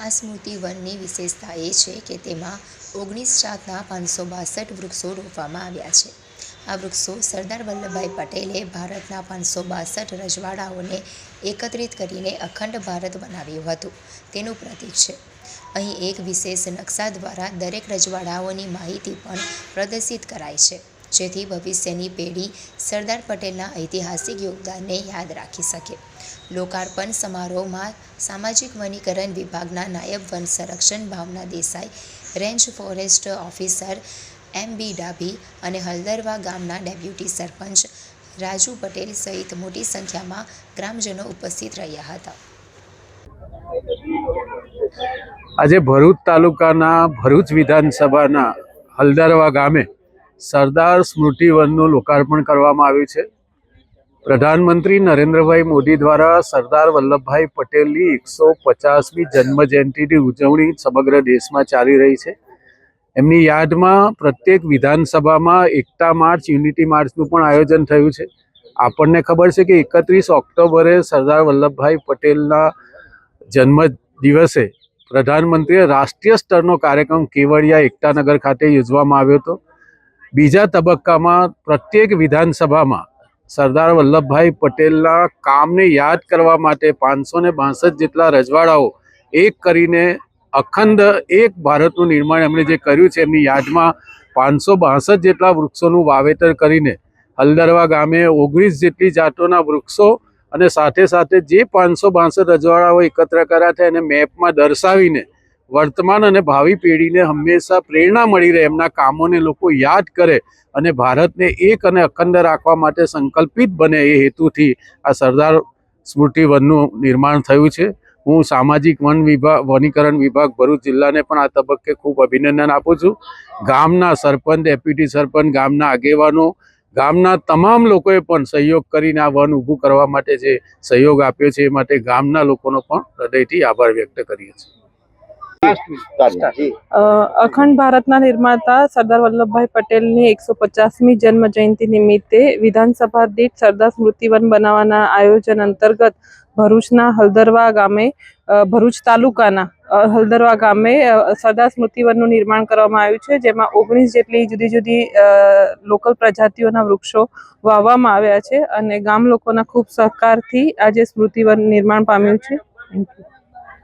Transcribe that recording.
આ સ્મૃતિ વનની વિશેષતા એ છે કે તેમાં ઓગણીસ જાતના પાંચસો બાસઠ વૃક્ષો રોપવામાં આવ્યા છે. આ વૃક્ષો સરદાર વલ્લભભાઈ પટેલે ભારતના પાંચસો બાસઠ રજવાડાઓને એકત્રિત કરીને અખંડ ભારત બનાવ્યું હતું. તેનું પ્રતીક છે. અહીં એક વિશેષ નકશા દ્વારા દરેક રજવાડાઓની માહિતી પણ પ્રદર્શિત કરાય છે. જેથી ભવિષ્યની પેઢી સરદાર પટેલના ઐતિહાસિક યોગદાનને યાદ રાખી શકે. લોકાર્પણ સમારોહમાં સામાજિક વનીકરણ વિભાગના નાયબ વન સંરક્ષણ Bhavana Desai, range forest officer M B Dabhi અને હલદરવા ગામના ડેપ્યુટી સરપંચ રાજુ પટેલ સહિત મોટી સંખ્યામાં ગ્રામજનો ઉપસ્થિત રહ્યા હતા. આજે ભરૂચ તાલુકાના ભરૂચ વિધાનસભાના હલદરવા ગામે સરદાર સ્મૃતિવનનું લોકાર્પણ કરવામાં આવ્યું છે. પ્રધાનમંત્રી નરેન્દ્રભાઈ મોદી દ્વારા સરદાર વલ્લભભાઈ પટેલની એકસો પચાસમી જન્મ જયંતિની ઉજવણી સમગ્ર દેશમાં ચાલી રહી છે. એમની યાદમાં પ્રત્યેક વિધાનસભામાં એકતા માર્ચ, યુનિટી માર્ચનું પણ આયોજન થયું છે. આપણને ખબર છે કે એકત્રીસ ઓક્ટોબરે સરદાર વલ્લભભાઈ પટેલના જન્મ દિવસે પ્રધાનમંત્રીએ રાષ્ટ્રીય સ્તરનો કાર્યક્રમ કેવડિયા એકતાનગર ખાતે યોજવામાં આવ્યો હતો. બીજા તબક્કામાં પ્રત્યેક વિધાનસભામાં સરદાર વલ્લભભાઈ પટેલના કામને યાદ કરવા માટે પાંચસો ને બાસઠ જેટલા રજવાડાઓ એક કરીને અખંડ એક ભારતનું નિર્માણ એમણે જે કર્યું છે, એમની યાદમાં પાંચસો બાસઠ જેટલા વૃક્ષોનું વાવેતર કરીને હલદરવા ગામે ઓગણીસ જેટલી જાતોના વૃક્ષો અને સાથે સાથે જે પાંચસો બાસઠ રજવાડાઓ એકત્ર કર્યા છે એને મેપમાં દર્શાવીને વર્તમાન અને ભાવિ પેઢીને હંમેશા પ્રેરણા મળી રહે, એમના કામોને લોકો યાદ કરે અને ભારતને એક અને અખંડ રાખવા માટે સંકલ્પિત બને એ હેતુથી આ સરદાર સ્મૃતિ વનનું નિર્માણ થયું છે. હું સામાજિક વન વિભાગ, વનીકરણ વિભાગ ભરૂચ જિલ્લાને પણ આ તબક્કે ખૂબ અભિનંદન આપું છું. ગામના સરપંચ, ડેપ્યુટી સરપંચ, ગામના આગેવાનો, ગામના તમામ લોકોએ પણ સહયોગ કરીને આ વન ઊભું કરવા માટે જે સહયોગ આપ્યો છે, એ માટે ગામના લોકોનો પણ હૃદયથી આભાર વ્યક્ત કરીએ છીએ. અ, અખંડ ભારતના નિર્માતા સરદાર વલ્લભભાઈ પટેલની એકસો પચાસમી જન્મ જયંતિ નિમિત્તે વિધાનસભા દીઠ સરદાર સ્મૃતિવન બનાવવાના આયોજન અંતર્ગત ભરૂચના હલદરવા ગામે અ, ભરૂચ તાલુકાના અ, હલદરવા ગામે અ, સરદાર સ્મૃતિવનનું નિર્માણ કરવામાં આવ્યું છે જેમાં ઓગણીસ જેટલી જુદી જુદી અ, લોકલ પ્રજાતિઓના વૃક્ષો વાવવામાં આવ્યા છે અને ગામ લોકોના ખૂબ સહકારથી આજે સ્મૃતિવન નિર્માણ પામ્યું છે. Thank you